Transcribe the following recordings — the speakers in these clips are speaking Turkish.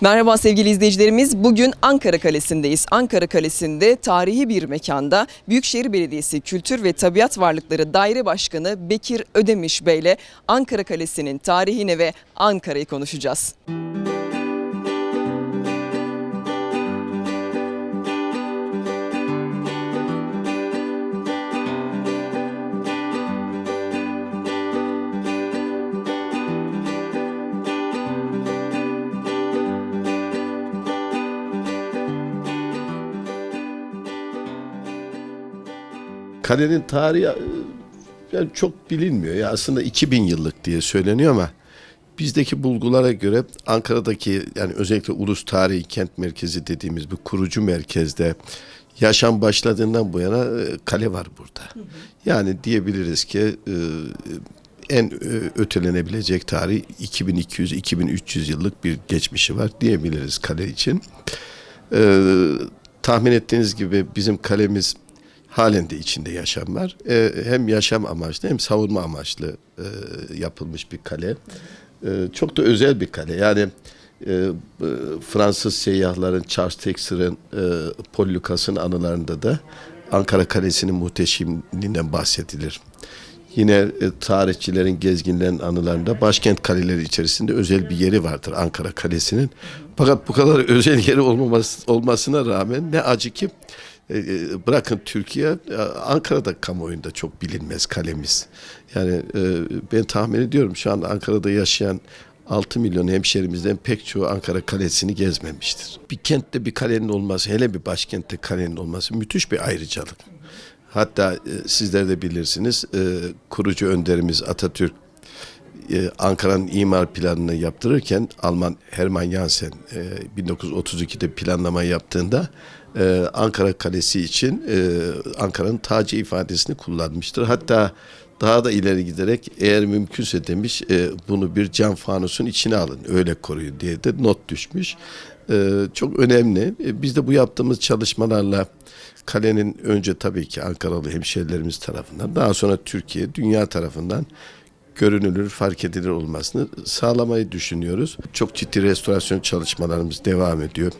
Merhaba sevgili izleyicilerimiz. Bugün Ankara Kalesi'ndeyiz. Ankara Kalesi'nde tarihi bir mekanda Büyükşehir Belediyesi Kültür ve Tabiat Varlıkları Daire Başkanı Bekir Ödemiş Bey ile Ankara Kalesi'nin tarihini ve Ankara'yı konuşacağız. Kalenin tarihi e, yani çok bilinmiyor. Ya aslında 2000 yıllık diye söyleniyor ama bizdeki bulgulara göre Ankara'daki yani özellikle Ulus Tarihi Kent Merkezi dediğimiz bu kurucu merkezde yaşam başladığından bu yana e, kale var burada. Yani diyebiliriz ki e, en ötelenebilecek tarih 2200-2300 yıllık bir geçmişi var diyebiliriz kale için. Tahmin ettiğiniz gibi bizim kalemiz halen de içinde yaşam var. Ee, hem yaşam amaçlı hem savunma amaçlı e, yapılmış bir kale. Ee, çok da özel bir kale. Yani e, e, Fransız seyyahların, Charles Texer'ın, e, Paul Lucas'ın anılarında da Ankara Kalesi'nin muhteşemliğinden bahsedilir. Yine e, tarihçilerin, gezginlerin anılarında başkent kaleleri içerisinde özel bir yeri vardır Ankara Kalesi'nin. Fakat bu kadar özel yeri olmaması, olmasına rağmen ne acı ki e, e, bırakın Türkiye, e, Ankara'da kamuoyunda çok bilinmez kalemiz. Yani e, ben tahmin ediyorum şu an Ankara'da yaşayan 6 milyon hemşerimizden pek çoğu Ankara Kalesi'ni gezmemiştir. Bir kentte bir kalenin olması, hele bir başkentte kalenin olması müthiş bir ayrıcalık. Hatta e, sizler de bilirsiniz e, kurucu önderimiz Atatürk e, Ankara'nın imar planını yaptırırken Alman Hermann Jansen e, 1932'de planlama yaptığında e, Ankara Kalesi için e, Ankara'nın tacı ifadesini kullanmıştır. Hatta daha da ileri giderek eğer mümkünse demiş e, bunu bir cam fanusun içine alın öyle koruyun diye de not düşmüş. E, çok önemli. E, biz de bu yaptığımız çalışmalarla kalenin önce tabii ki Ankaralı hemşehrilerimiz tarafından daha sonra Türkiye, dünya tarafından görünülür, fark edilir olmasını sağlamayı düşünüyoruz. Çok ciddi restorasyon çalışmalarımız devam ediyor.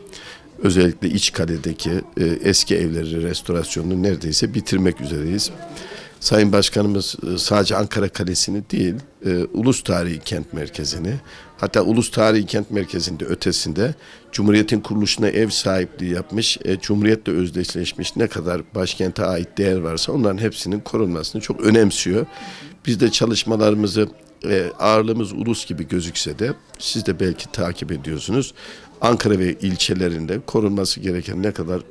Özellikle iç kaledeki e, eski evleri restorasyonunu neredeyse bitirmek üzereyiz. Sayın Başkanımız e, sadece Ankara Kalesi'ni değil, e, Ulus Tarihi Kent Merkezi'ni, hatta Ulus Tarihi Kent Merkezi'nde ötesinde Cumhuriyet'in kuruluşuna ev sahipliği yapmış, e, Cumhuriyet'le özdeşleşmiş ne kadar başkente ait değer varsa onların hepsinin korunmasını çok önemsiyor. Biz de çalışmalarımızı e, ağırlığımız ulus gibi gözükse de siz de belki takip ediyorsunuz. Ankara ve ilçelerinde korunması gereken ne kadar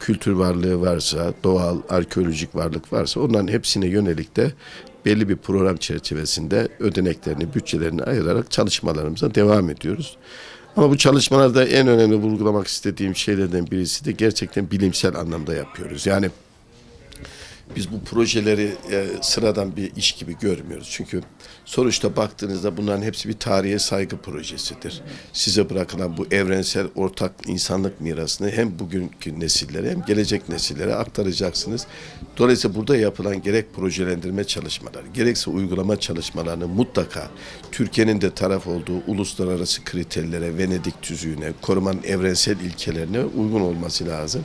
kültür varlığı varsa, doğal, arkeolojik varlık varsa onların hepsine yönelik de belli bir program çerçevesinde ödeneklerini, bütçelerini ayırarak çalışmalarımıza devam ediyoruz. Ama bu çalışmalarda en önemli vurgulamak istediğim şeylerden birisi de gerçekten bilimsel anlamda yapıyoruz. Yani biz bu projeleri e, sıradan bir iş gibi görmüyoruz. Çünkü sonuçta baktığınızda bunların hepsi bir tarihe saygı projesidir. Size bırakılan bu evrensel ortak insanlık mirasını hem bugünkü nesillere hem gelecek nesillere aktaracaksınız. Dolayısıyla burada yapılan gerek projelendirme çalışmaları, gerekse uygulama çalışmalarını mutlaka Türkiye'nin de taraf olduğu uluslararası kriterlere, Venedik tüzüğüne, korumanın evrensel ilkelerine uygun olması lazım.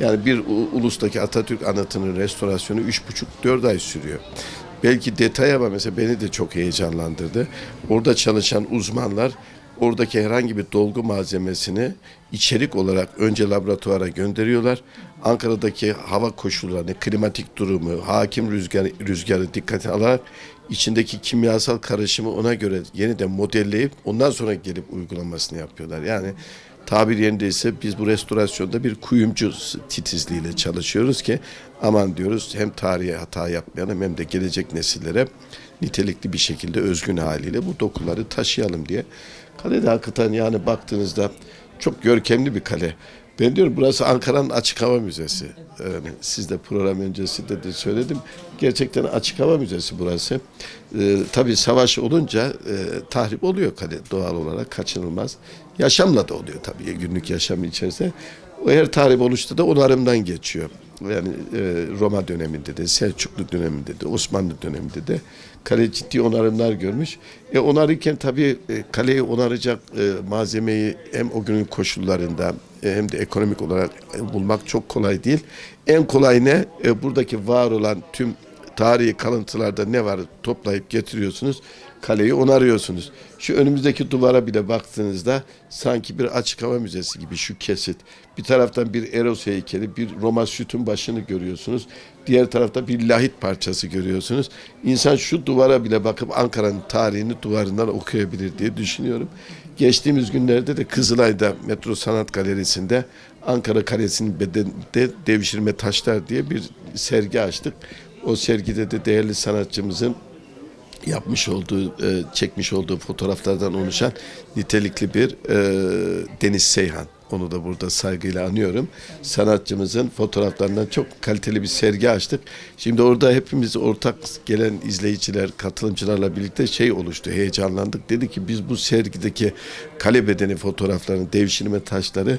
Yani bir ulustaki Atatürk anıtının restorasyonu üç buçuk dört ay sürüyor. Belki detay ama mesela beni de çok heyecanlandırdı. Orada çalışan uzmanlar oradaki herhangi bir dolgu malzemesini içerik olarak önce laboratuvara gönderiyorlar. Ankara'daki hava koşullarını, klimatik durumu, hakim rüzgar, rüzgarı dikkate alarak içindeki kimyasal karışımı ona göre yeniden modelleyip ondan sonra gelip uygulamasını yapıyorlar. Yani tabir yerindeyse biz bu restorasyonda bir kuyumcu titizliğiyle çalışıyoruz ki aman diyoruz hem tarihe hata yapmayalım hem de gelecek nesillere nitelikli bir şekilde özgün haliyle bu dokuları taşıyalım diye. Kale de hakikaten yani baktığınızda çok görkemli bir kale. Ben diyorum burası Ankara'nın açık hava müzesi. Yani siz de program öncesinde de söyledim. Gerçekten açık hava müzesi burası. Ee, tabii savaş olunca e, tahrip oluyor kale doğal olarak kaçınılmaz. Yaşamla da oluyor tabii günlük yaşam içerisinde. Her tarih oluşta da onarımdan geçiyor. Yani e, Roma döneminde de, Selçuklu döneminde de, Osmanlı döneminde de kale ciddi onarımlar görmüş. E, onarırken tabii e, kaleyi onaracak e, malzemeyi hem o günün koşullarında e, hem de ekonomik olarak e, bulmak çok kolay değil. En kolay ne? E, buradaki var olan tüm tarihi kalıntılarda ne var toplayıp getiriyorsunuz. Kaleyi onarıyorsunuz. Şu önümüzdeki duvara bile baktığınızda sanki bir açık hava müzesi gibi şu kesit. Bir taraftan bir Eros heykeli, bir Roma sütun başını görüyorsunuz. Diğer tarafta bir lahit parçası görüyorsunuz. İnsan şu duvara bile bakıp Ankara'nın tarihini duvarından okuyabilir diye düşünüyorum. Geçtiğimiz günlerde de Kızılay'da Metro Sanat Galerisi'nde Ankara Kalesi'nin bedeninde devşirme taşlar diye bir sergi açtık. O sergide de değerli sanatçımızın yapmış olduğu, e, çekmiş olduğu fotoğraflardan oluşan nitelikli bir e, Deniz Seyhan. Onu da burada saygıyla anıyorum. Sanatçımızın fotoğraflarından çok kaliteli bir sergi açtık. Şimdi orada hepimiz ortak gelen izleyiciler, katılımcılarla birlikte şey oluştu, heyecanlandık. Dedi ki biz bu sergideki kale bedeni fotoğraflarını, devşirme taşları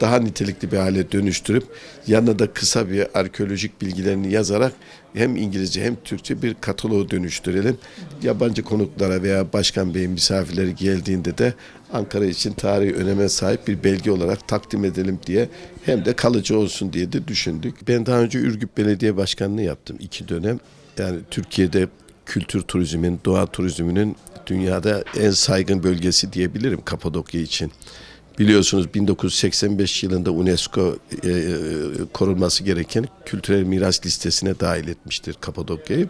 daha nitelikli bir hale dönüştürüp yanına da kısa bir arkeolojik bilgilerini yazarak hem İngilizce hem Türkçe bir kataloğu dönüştürelim. Yabancı konuklara veya Başkan Bey'in misafirleri geldiğinde de Ankara için tarihi öneme sahip bir belge olarak takdim edelim diye hem de kalıcı olsun diye de düşündük. Ben daha önce Ürgüp Belediye Başkanlığı yaptım iki dönem. Yani Türkiye'de kültür turizmin, doğa turizminin dünyada en saygın bölgesi diyebilirim Kapadokya için. Biliyorsunuz 1985 yılında UNESCO e, e, korunması gereken kültürel miras listesine dahil etmiştir Kapadokya'yı.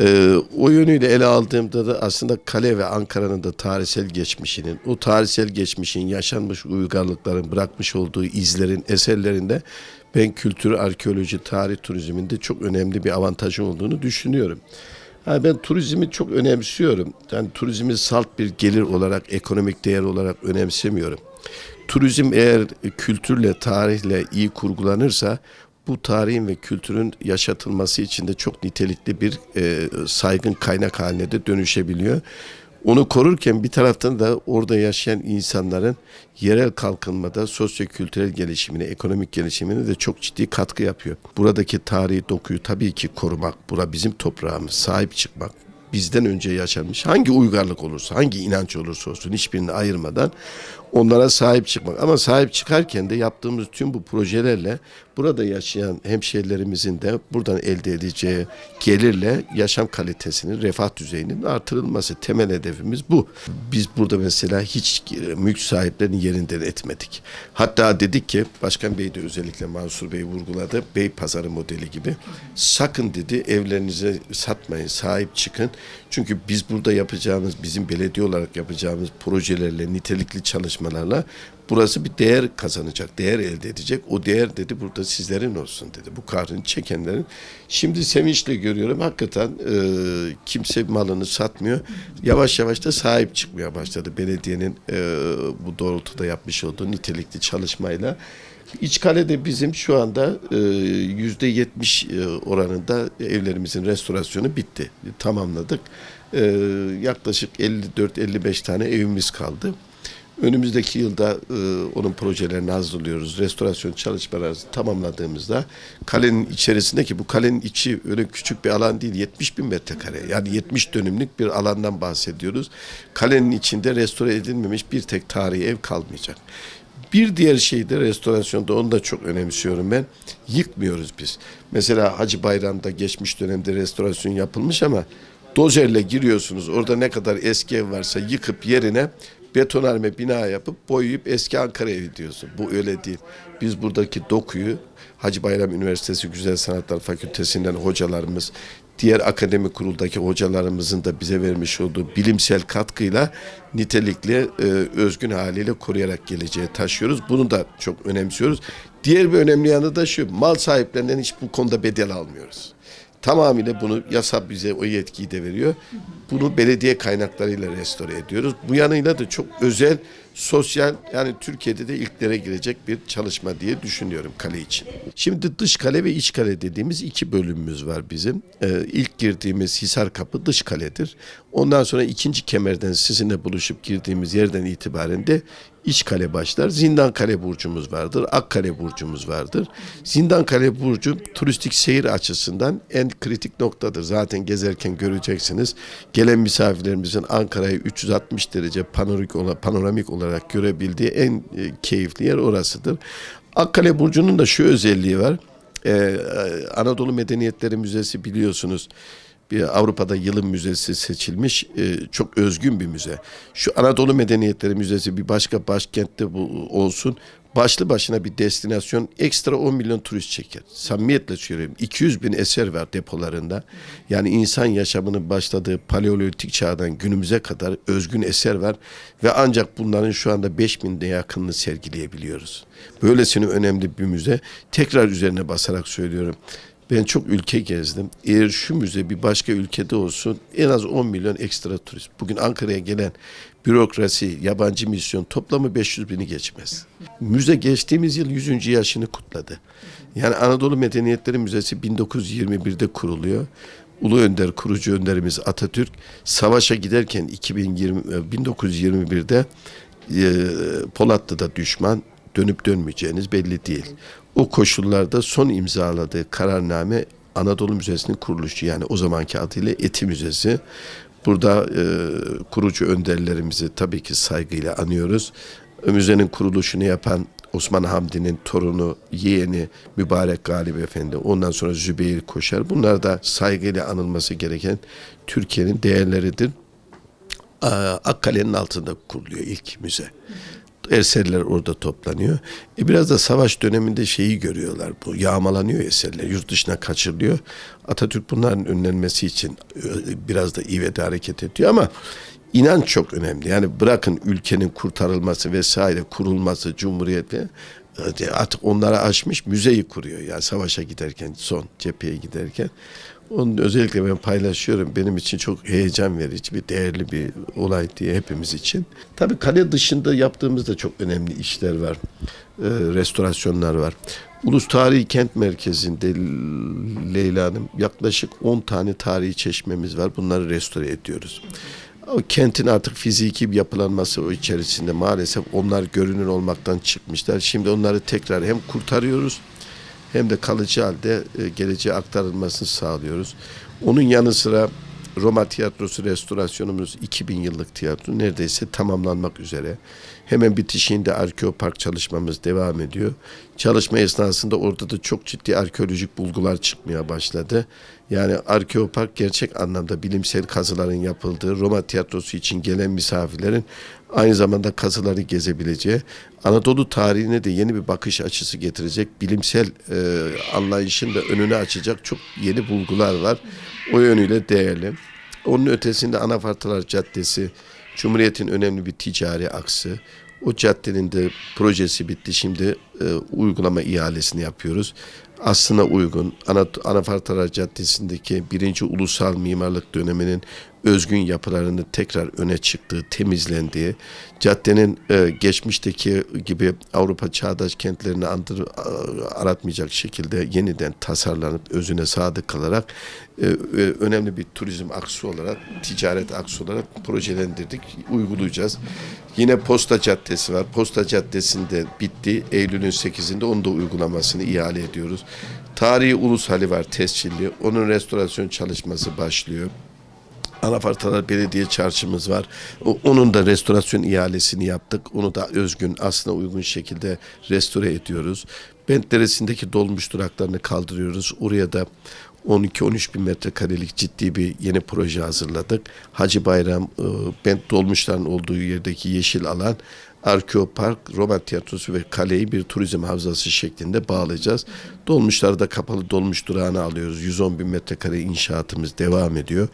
E, o yönüyle ele aldığımda da aslında kale ve Ankara'nın da tarihsel geçmişinin, o tarihsel geçmişin yaşanmış uygarlıkların bırakmış olduğu izlerin, eserlerinde ben kültür, arkeoloji, tarih turizminde çok önemli bir avantajı olduğunu düşünüyorum. Ha, ben turizmi çok önemsiyorum. Yani turizmi salt bir gelir olarak, ekonomik değer olarak önemsemiyorum. Turizm eğer kültürle, tarihle iyi kurgulanırsa bu tarihin ve kültürün yaşatılması için de çok nitelikli bir e, saygın kaynak haline de dönüşebiliyor. Onu korurken bir taraftan da orada yaşayan insanların yerel kalkınmada sosyo-kültürel gelişimine, ekonomik gelişimine de çok ciddi katkı yapıyor. Buradaki tarihi dokuyu tabii ki korumak, bura bizim toprağımız, sahip çıkmak, bizden önce yaşanmış hangi uygarlık olursa, hangi inanç olursa olsun hiçbirini ayırmadan onlara sahip çıkmak. Ama sahip çıkarken de yaptığımız tüm bu projelerle burada yaşayan hemşehrilerimizin de buradan elde edeceği gelirle yaşam kalitesinin, refah düzeyinin artırılması. Temel hedefimiz bu. Biz burada mesela hiç mülk sahiplerinin yerinden etmedik. Hatta dedik ki, Başkan Bey de özellikle Mansur Bey vurguladı, Bey Pazarı modeli gibi. Sakın dedi evlerinize satmayın, sahip çıkın. Çünkü biz burada yapacağımız, bizim belediye olarak yapacağımız projelerle, nitelikli çalışmalarla burası bir değer kazanacak, değer elde edecek. O değer dedi burada sizlerin olsun dedi. Bu kahrını çekenlerin. Şimdi sevinçle görüyorum hakikaten e, kimse malını satmıyor. Yavaş yavaş da sahip çıkmaya başladı belediyenin e, bu doğrultuda yapmış olduğu nitelikli çalışmayla. İçkale'de bizim şu anda e, yüzde yetmiş e, oranında evlerimizin restorasyonu bitti. Tamamladık. E, yaklaşık 54-55 tane evimiz kaldı. Önümüzdeki yılda e, onun projelerini hazırlıyoruz. Restorasyon çalışmaları tamamladığımızda kalenin içerisindeki bu kalenin içi öyle küçük bir alan değil 70 bin metrekare yani 70 dönümlük bir alandan bahsediyoruz. Kalenin içinde restore edilmemiş bir tek tarihi ev kalmayacak. Bir diğer şey de restorasyonda onu da çok önemsiyorum ben. Yıkmıyoruz biz. Mesela Hacı Bayram'da geçmiş dönemde restorasyon yapılmış ama dozerle giriyorsunuz. Orada ne kadar eski ev varsa yıkıp yerine betonarme bina yapıp boyayıp eski Ankara evi diyorsun. Bu öyle değil. Biz buradaki dokuyu Hacı Bayram Üniversitesi Güzel Sanatlar Fakültesinden hocalarımız, diğer akademi kuruldaki hocalarımızın da bize vermiş olduğu bilimsel katkıyla nitelikli e, özgün haliyle koruyarak geleceğe taşıyoruz. Bunu da çok önemsiyoruz. Diğer bir önemli yanı da şu, mal sahiplerinden hiç bu konuda bedel almıyoruz. Tamamıyla bunu yasa bize o yetkiyi de veriyor. Bunu belediye kaynaklarıyla restore ediyoruz. Bu yanıyla da çok özel, sosyal yani Türkiye'de de ilklere girecek bir çalışma diye düşünüyorum kale için. Şimdi dış kale ve iç kale dediğimiz iki bölümümüz var bizim. Ee, ilk girdiğimiz Hisar Kapı dış kaledir. Ondan sonra ikinci kemerden sizinle buluşup girdiğimiz yerden itibaren de İç kale başlar. Zindan Kale burcumuz vardır. Akkale burcumuz vardır. Zindan Kale burcu turistik seyir açısından en kritik noktadır. Zaten gezerken göreceksiniz. Gelen misafirlerimizin Ankara'yı 360 derece olarak, panoramik olarak görebildiği en e, keyifli yer orasıdır. Akkale burcunun da şu özelliği var. Ee, Anadolu Medeniyetleri Müzesi biliyorsunuz Avrupa'da yılın müzesi seçilmiş e, çok özgün bir müze. Şu Anadolu Medeniyetleri Müzesi bir başka başkentte bu olsun. Başlı başına bir destinasyon ekstra 10 milyon turist çeker. Samimiyetle söylüyorum. 200 bin eser var depolarında. Yani insan yaşamının başladığı paleolitik çağdan günümüze kadar özgün eser var. Ve ancak bunların şu anda 5 binde yakınını sergileyebiliyoruz. Böylesine önemli bir müze. Tekrar üzerine basarak söylüyorum. Ben çok ülke gezdim. Eğer şu müze bir başka ülkede olsun en az 10 milyon ekstra turist. Bugün Ankara'ya gelen bürokrasi, yabancı misyon toplamı 500 bini geçmez. Müze geçtiğimiz yıl 100. yaşını kutladı. Yani Anadolu Medeniyetleri Müzesi 1921'de kuruluyor. Ulu Önder, kurucu önderimiz Atatürk savaşa giderken 2020 1921'de e, Polatlı'da düşman dönüp dönmeyeceğiniz belli değil. O koşullarda son imzaladığı kararname Anadolu Müzesi'nin kuruluşu yani o zamanki adıyla Eti Müzesi. Burada e, kurucu önderlerimizi tabii ki saygıyla anıyoruz. Müzenin kuruluşunu yapan Osman Hamdi'nin torunu, yeğeni Mübarek Galip Efendi, ondan sonra Zübeyir Koşar. Bunlar da saygıyla anılması gereken Türkiye'nin değerleridir. Akkale'nin altında kuruluyor ilk müze. Eserler orada toplanıyor. E biraz da savaş döneminde şeyi görüyorlar. Bu yağmalanıyor eserler. Yurt dışına kaçırılıyor. Atatürk bunların önlenmesi için e, biraz da ivede hareket ediyor ama inanç çok önemli. Yani bırakın ülkenin kurtarılması vesaire kurulması, cumhuriyet ve e, artık onlara aşmış müzeyi kuruyor. Yani savaşa giderken, son cepheye giderken. Onu özellikle ben paylaşıyorum. Benim için çok heyecan verici bir, değerli bir olay diye hepimiz için. Tabii kale dışında yaptığımızda çok önemli işler var. Ee, restorasyonlar var. Ulus Tarihi Kent Merkezi'nde Leyla Hanım yaklaşık 10 tane tarihi çeşmemiz var. Bunları restore ediyoruz. O kentin artık fiziki bir yapılanması o içerisinde maalesef onlar görünür olmaktan çıkmışlar. Şimdi onları tekrar hem kurtarıyoruz hem de kalıcı halde e, geleceğe aktarılmasını sağlıyoruz. Onun yanı sıra Roma Tiyatrosu restorasyonumuz 2000 yıllık tiyatro neredeyse tamamlanmak üzere. Hemen bitişiğinde arkeopark çalışmamız devam ediyor. Çalışma esnasında orada da çok ciddi arkeolojik bulgular çıkmaya başladı. Yani arkeopark gerçek anlamda bilimsel kazıların yapıldığı Roma tiyatrosu için gelen misafirlerin aynı zamanda kazıları gezebileceği, Anadolu tarihine de yeni bir bakış açısı getirecek, bilimsel e, anlayışın da önünü açacak çok yeni bulgular var. O yönüyle değerli. Onun ötesinde Anafartalar Caddesi, Cumhuriyet'in önemli bir ticari aksı. O caddenin de projesi bitti. Şimdi e, uygulama ihalesini yapıyoruz. Aslına uygun Ana, Anafartalar Caddesi'ndeki birinci ulusal mimarlık döneminin özgün yapılarını tekrar öne çıktığı, temizlendiği, caddenin e, geçmişteki gibi Avrupa çağdaş kentlerini andır, aratmayacak şekilde yeniden tasarlanıp özüne sadık kalarak e, e, önemli bir turizm aksı olarak, ticaret aksı olarak projelendirdik, uygulayacağız. Yine Posta Caddesi var. Posta Caddesi'nde bitti. Eylül'ün 8'inde onu da uygulamasını ihale ediyoruz. Tarihi Ulus Hali var tescilli. Onun restorasyon çalışması başlıyor. Anafartalar Belediye Çarşımız var. Onun da restorasyon ihalesini yaptık. Onu da özgün, aslına uygun şekilde restore ediyoruz. Bent Deresi'ndeki dolmuş duraklarını kaldırıyoruz. Oraya da 12-13 bin metrekarelik ciddi bir yeni proje hazırladık. Hacı Bayram, e, Bent dolmuşların olduğu yerdeki yeşil alan Arkeopark, Roma Tiyatrosu ve kaleyi bir turizm havzası şeklinde bağlayacağız. Dolmuşları da kapalı dolmuş durağına alıyoruz. 110 bin metrekare inşaatımız devam ediyor.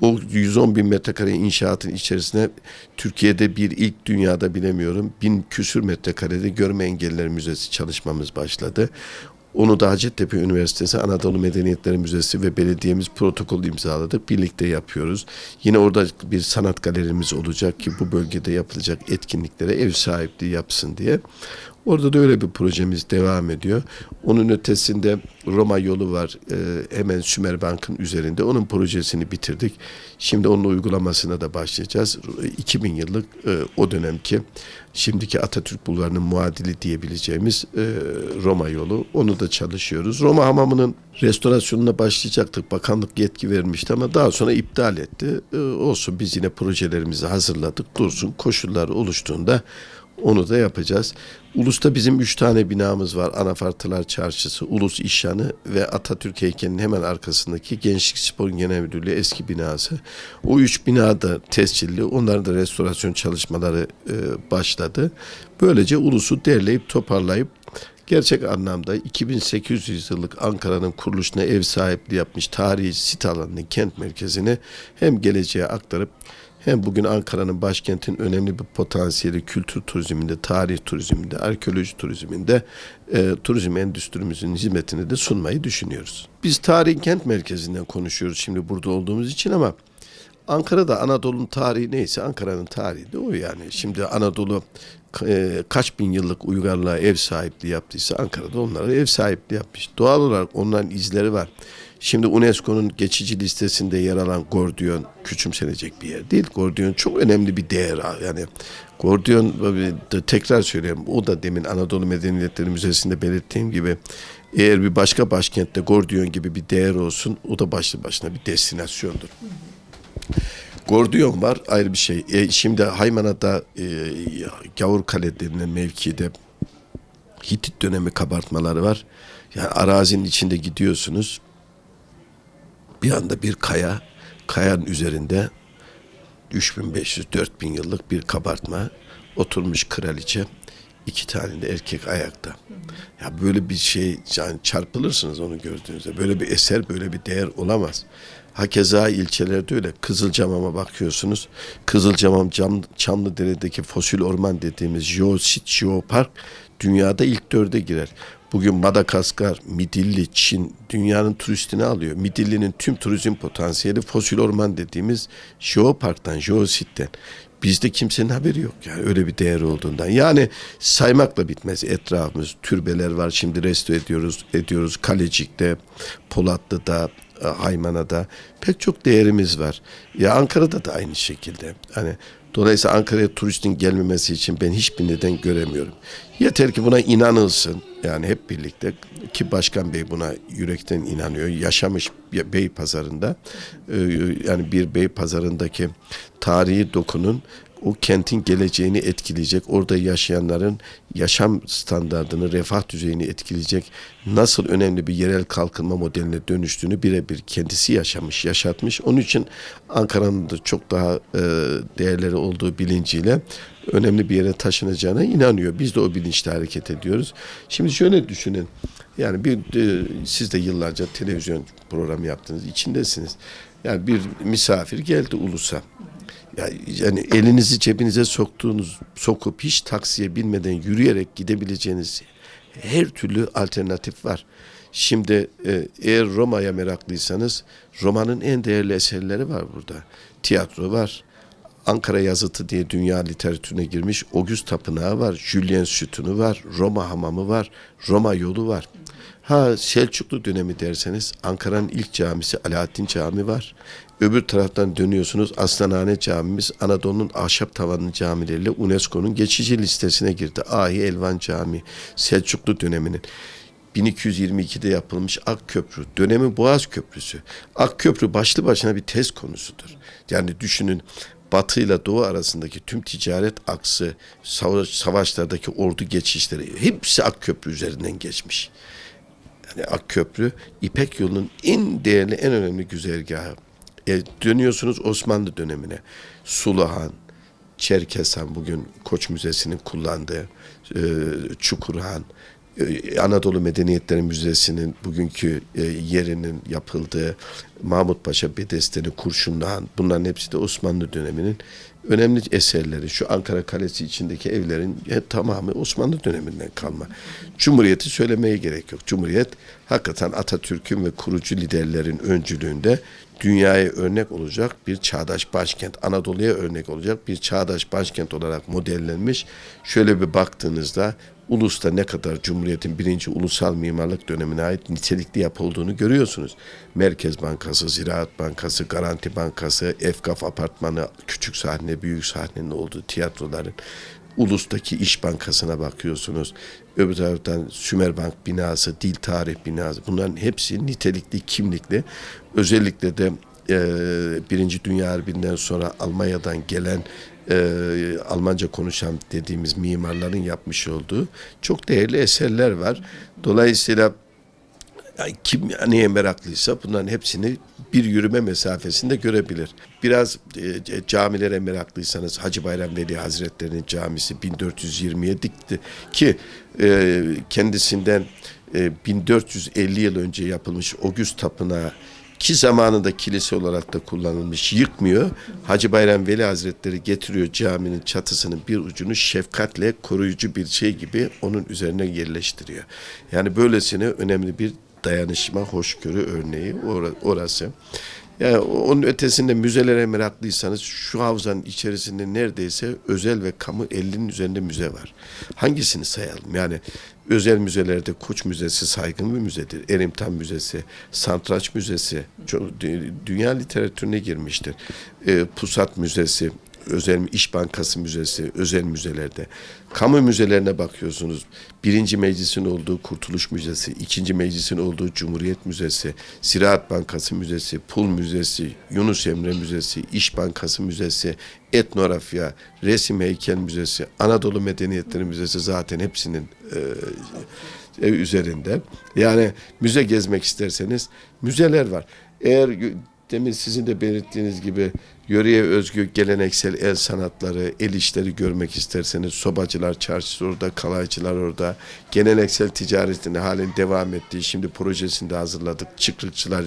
O 110 bin metrekare inşaatın içerisine Türkiye'de bir ilk dünyada bilemiyorum bin küsür metrekarede görme engelliler müzesi çalışmamız başladı. Onu da Hacettepe Üniversitesi Anadolu Medeniyetleri Müzesi ve belediyemiz protokol imzaladık. Birlikte yapıyoruz. Yine orada bir sanat galerimiz olacak ki bu bölgede yapılacak etkinliklere ev sahipliği yapsın diye. Orada da öyle bir projemiz devam ediyor. Onun ötesinde Roma yolu var e, hemen Sümer Bank'ın üzerinde. Onun projesini bitirdik. Şimdi onun uygulamasına da başlayacağız. 2000 yıllık e, o dönemki şimdiki Atatürk Bulvarı'nın muadili diyebileceğimiz e, Roma yolu. Onu da çalışıyoruz. Roma hamamının restorasyonuna başlayacaktık. Bakanlık yetki vermişti ama daha sonra iptal etti. E, olsun biz yine projelerimizi hazırladık. Dursun koşullar oluştuğunda onu da yapacağız. Ulus'ta bizim üç tane binamız var. Anafartılar Çarşısı, Ulus İşyanı ve Atatürk heykelinin hemen arkasındaki Gençlik Spor Genel Müdürlüğü eski binası. O üç bina da tescilli. Onların da restorasyon çalışmaları e, başladı. Böylece Ulus'u derleyip toparlayıp gerçek anlamda 2800 yıllık Ankara'nın kuruluşuna ev sahipliği yapmış tarihi sit alanını, kent merkezini hem geleceğe aktarıp hem bugün Ankara'nın başkentin önemli bir potansiyeli kültür turizminde, tarih turizminde, arkeoloji turizminde e, turizm endüstrimizin hizmetini de sunmayı düşünüyoruz. Biz tarihin kent merkezinden konuşuyoruz şimdi burada olduğumuz için ama Ankara'da Anadolu'nun tarihi neyse Ankara'nın tarihi de o yani. Şimdi Anadolu e, kaç bin yıllık uygarlığa ev sahipliği yaptıysa Ankara'da onlara ev sahipliği yapmış. Doğal olarak onların izleri var. Şimdi UNESCO'nun geçici listesinde yer alan Gordiyon küçümsenecek bir yer değil. Gordiyon çok önemli bir değer. Yani Gordiyon tekrar söyleyeyim o da demin Anadolu Medeniyetleri Müzesi'nde belirttiğim gibi eğer bir başka başkentte Gordiyon gibi bir değer olsun o da başlı başına bir destinasyondur. Gordiyon var ayrı bir şey. E, şimdi Haymana'da e, Gavur Kale denilen mevkide Hitit dönemi kabartmaları var. Yani arazinin içinde gidiyorsunuz. Bir anda bir kaya, kayanın üzerinde 3500-4000 yıllık bir kabartma oturmuş kraliçe iki tane de erkek ayakta. Ya böyle bir şey yani çarpılırsınız onu gördüğünüzde. Böyle bir eser, böyle bir değer olamaz. Hakeza ilçelerde öyle. Kızılcamam'a bakıyorsunuz. Kızılcamam Cam, Çamlıdere'deki fosil orman dediğimiz Jeosit Jeopark dünyada ilk dörde girer. Bugün Madagaskar, Midilli, Çin dünyanın turistini alıyor. Midilli'nin tüm turizm potansiyeli fosil orman dediğimiz Jeopark'tan, Jeosit'ten. Bizde kimsenin haberi yok yani öyle bir değer olduğundan. Yani saymakla bitmez etrafımız. Türbeler var şimdi restore ediyoruz. ediyoruz. Kalecik'te, Polatlı'da, e, Haymana'da pek çok değerimiz var. Ya Ankara'da da aynı şekilde. Hani dolayısıyla Ankara'ya turistin gelmemesi için ben hiçbir neden göremiyorum. Yeter ki buna inanılsın. Yani hep birlikte ki Başkan Bey buna yürekten inanıyor. Yaşamış Bey pazarında e, yani bir Bey pazarındaki tarihi dokunun o kentin geleceğini etkileyecek, orada yaşayanların yaşam standartını, refah düzeyini etkileyecek nasıl önemli bir yerel kalkınma modeline dönüştüğünü birebir kendisi yaşamış, yaşatmış. Onun için Ankara'nın da çok daha e, değerleri olduğu bilinciyle önemli bir yere taşınacağına inanıyor. Biz de o bilinçle hareket ediyoruz. Şimdi şöyle düşünün. Yani bir e, siz de yıllarca televizyon programı yaptınız, içindesiniz. Yani bir misafir geldi ulusa. Yani elinizi cebinize soktuğunuz, sokup hiç taksiye binmeden yürüyerek gidebileceğiniz her türlü alternatif var. Şimdi e, eğer Roma'ya meraklıysanız Roma'nın en değerli eserleri var burada. Tiyatro var. Ankara yazıtı diye dünya literatürüne girmiş August Tapınağı var. Julien Sütunu var. Roma Hamamı var. Roma Yolu var. Ha Selçuklu dönemi derseniz Ankara'nın ilk camisi Alaaddin Camii var. Öbür taraftan dönüyorsunuz Aslanhane Camimiz Anadolu'nun ahşap tavanlı camileriyle UNESCO'nun geçici listesine girdi. Ahi Elvan Camii Selçuklu döneminin. 1222'de yapılmış Akköprü, dönemin Boğaz Köprüsü. Akköprü başlı başına bir tez konusudur. Yani düşünün Batı ile Doğu arasındaki tüm ticaret aksı, savaş, savaşlardaki ordu geçişleri hepsi Akköprü üzerinden geçmiş. Yani Akköprü İpek yolunun en değerli, en önemli güzergahı. E, dönüyorsunuz Osmanlı dönemine. Suluhan, Çerkezhan bugün Koç Müzesi'nin kullandığı, e, Çukurhan, Anadolu Medeniyetleri Müzesi'nin bugünkü e, yerinin yapıldığı Mahmut Paşa Bedesteni, Kurşunluhan bunların hepsi de Osmanlı döneminin önemli eserleri şu Ankara Kalesi içindeki evlerin tamamı Osmanlı döneminden kalma. Cumhuriyeti söylemeye gerek yok. Cumhuriyet hakikaten Atatürk'ün ve kurucu liderlerin öncülüğünde dünyaya örnek olacak bir çağdaş başkent, Anadolu'ya örnek olacak bir çağdaş başkent olarak modellenmiş. Şöyle bir baktığınızda Ulus'ta ne kadar Cumhuriyet'in birinci ulusal mimarlık dönemine ait nitelikli yapı olduğunu görüyorsunuz. Merkez Bankası, Ziraat Bankası, Garanti Bankası, Efkaf Apartmanı, küçük sahne, büyük sahnenin olduğu tiyatroların, Ulus'taki İş Bankası'na bakıyorsunuz. Öbür taraftan Sümerbank binası, Dil Tarih binası bunların hepsi nitelikli, kimlikli. Özellikle de Birinci Dünya Harbi'nden sonra Almanya'dan gelen e, Almanca konuşan dediğimiz mimarların yapmış olduğu çok değerli eserler var. Dolayısıyla kim neye meraklıysa bunların hepsini bir yürüme mesafesinde görebilir. Biraz e, camilere meraklıysanız Hacı Bayram Veli Hazretleri'nin camisi 1427'di ki e, kendisinden e, 1450 yıl önce yapılmış Ogüst Tapınağı ki zamanında kilise olarak da kullanılmış yıkmıyor. Hacı Bayram Veli Hazretleri getiriyor caminin çatısının bir ucunu şefkatle koruyucu bir şey gibi onun üzerine yerleştiriyor. Yani böylesine önemli bir dayanışma, hoşgörü örneği or- orası. Yani onun ötesinde müzelere meraklıysanız şu havzanın içerisinde neredeyse özel ve kamu 50'nin üzerinde müze var. Hangisini sayalım? Yani özel müzelerde Koç Müzesi saygın bir müzedir. Erimtan Müzesi, Santraç Müzesi çok, dü- dünya literatürüne girmiştir. Ee, Pusat Müzesi, özel İş Bankası Müzesi, özel müzelerde. Kamu müzelerine bakıyorsunuz. Birinci meclisin olduğu Kurtuluş Müzesi, ikinci meclisin olduğu Cumhuriyet Müzesi, Ziraat Bankası Müzesi, Pul Müzesi, Yunus Emre Müzesi, İş Bankası Müzesi, Etnografya, Resim Heykel Müzesi, Anadolu Medeniyetleri Müzesi zaten hepsinin e, üzerinde. Yani müze gezmek isterseniz müzeler var. Eğer demin sizin de belirttiğiniz gibi yöreye özgü geleneksel el sanatları, el işleri görmek isterseniz sobacılar çarşısı orada, kalaycılar orada, geleneksel ticaretin halen devam ettiği, şimdi projesinde hazırladık, çıkrıkçılar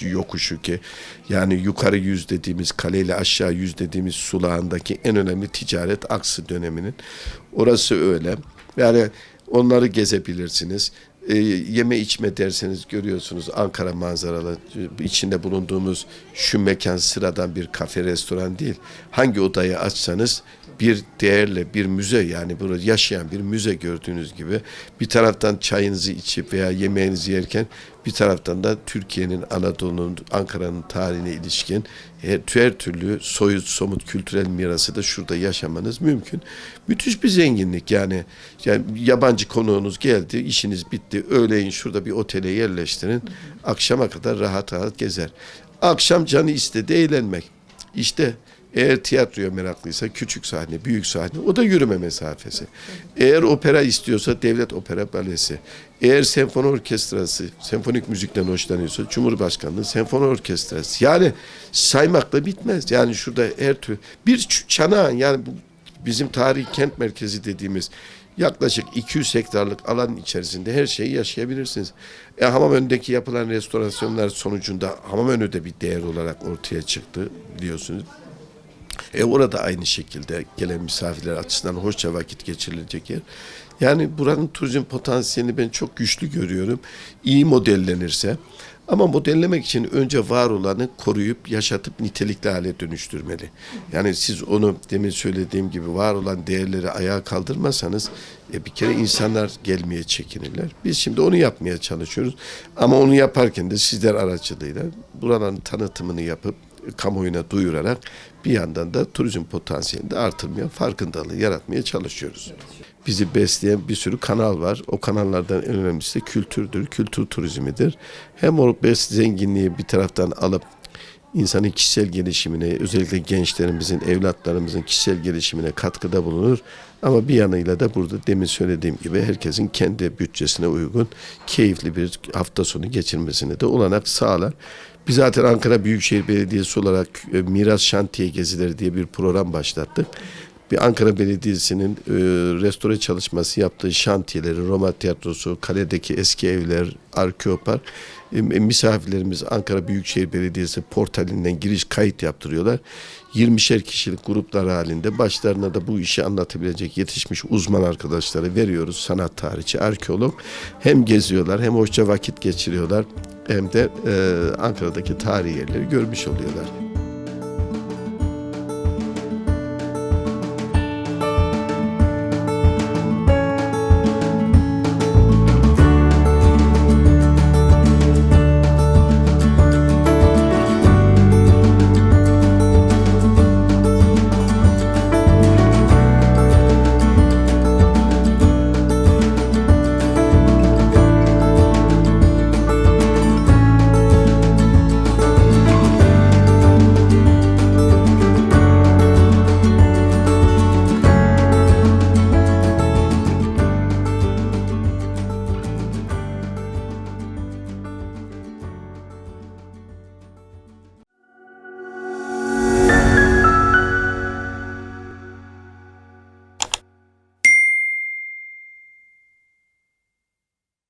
yokuşu ki yani yukarı yüz dediğimiz kaleyle aşağı yüz dediğimiz sulağındaki en önemli ticaret aksı döneminin orası öyle. Yani onları gezebilirsiniz. E, yeme içme derseniz görüyorsunuz Ankara manzaralı içinde bulunduğumuz şu mekan sıradan bir kafe restoran değil. Hangi odayı açsanız bir değerle bir müze yani burada yaşayan bir müze gördüğünüz gibi bir taraftan çayınızı içip veya yemeğinizi yerken bir taraftan da Türkiye'nin Anadolu'nun Ankara'nın tarihine ilişkin her, her türlü soyut somut kültürel mirası da şurada yaşamanız mümkün. Müthiş bir zenginlik yani, yani yabancı konuğunuz geldi işiniz bitti öğleyin şurada bir otele yerleştirin akşama kadar rahat rahat gezer. Akşam canı istedi eğlenmek. İşte eğer tiyatroya meraklıysa küçük sahne, büyük sahne o da yürüme mesafesi. Eğer opera istiyorsa devlet opera balesi. Eğer senfoni orkestrası, senfonik müzikten hoşlanıyorsa Cumhurbaşkanlığı senfoni orkestrası. Yani saymakla bitmez. Yani şurada her tür bir çanağın yani bu bizim tarihi kent merkezi dediğimiz yaklaşık 200 hektarlık alan içerisinde her şeyi yaşayabilirsiniz. E, hamam önündeki yapılan restorasyonlar sonucunda hamam önü de bir değer olarak ortaya çıktı biliyorsunuz. E orada aynı şekilde gelen misafirler açısından hoşça vakit geçirilecek yer. Yani buranın turizm potansiyelini ben çok güçlü görüyorum. İyi modellenirse. Ama modellemek için önce var olanı koruyup yaşatıp nitelikli hale dönüştürmeli. Yani siz onu demin söylediğim gibi var olan değerleri ayağa kaldırmasanız e, bir kere insanlar gelmeye çekinirler. Biz şimdi onu yapmaya çalışıyoruz. Ama onu yaparken de sizler aracılığıyla buranın tanıtımını yapıp kamuoyuna duyurarak bir yandan da turizm potansiyelini de artırmaya, farkındalığı yaratmaya çalışıyoruz. Bizi besleyen bir sürü kanal var. O kanallardan en önemlisi de kültürdür, kültür turizmidir. Hem o bes zenginliği bir taraftan alıp insanın kişisel gelişimine, özellikle gençlerimizin, evlatlarımızın kişisel gelişimine katkıda bulunur. Ama bir yanıyla da burada demin söylediğim gibi herkesin kendi bütçesine uygun keyifli bir hafta sonu geçirmesine de olanak sağlar. Biz zaten Ankara Büyükşehir Belediyesi olarak e, Miras Şantiye Gezileri diye bir program başlattık. Bir Ankara Belediyesi'nin e, restore çalışması yaptığı şantiyeleri, Roma Tiyatrosu, kaledeki eski evler, Arkeopark e, misafirlerimiz Ankara Büyükşehir Belediyesi portalinden giriş kayıt yaptırıyorlar. 20'şer kişilik gruplar halinde başlarına da bu işi anlatabilecek yetişmiş uzman arkadaşları veriyoruz. Sanat tarihçi, arkeolog. Hem geziyorlar hem hoşça vakit geçiriyorlar hem de e, Ankara'daki tarihi yerleri görmüş oluyorlar.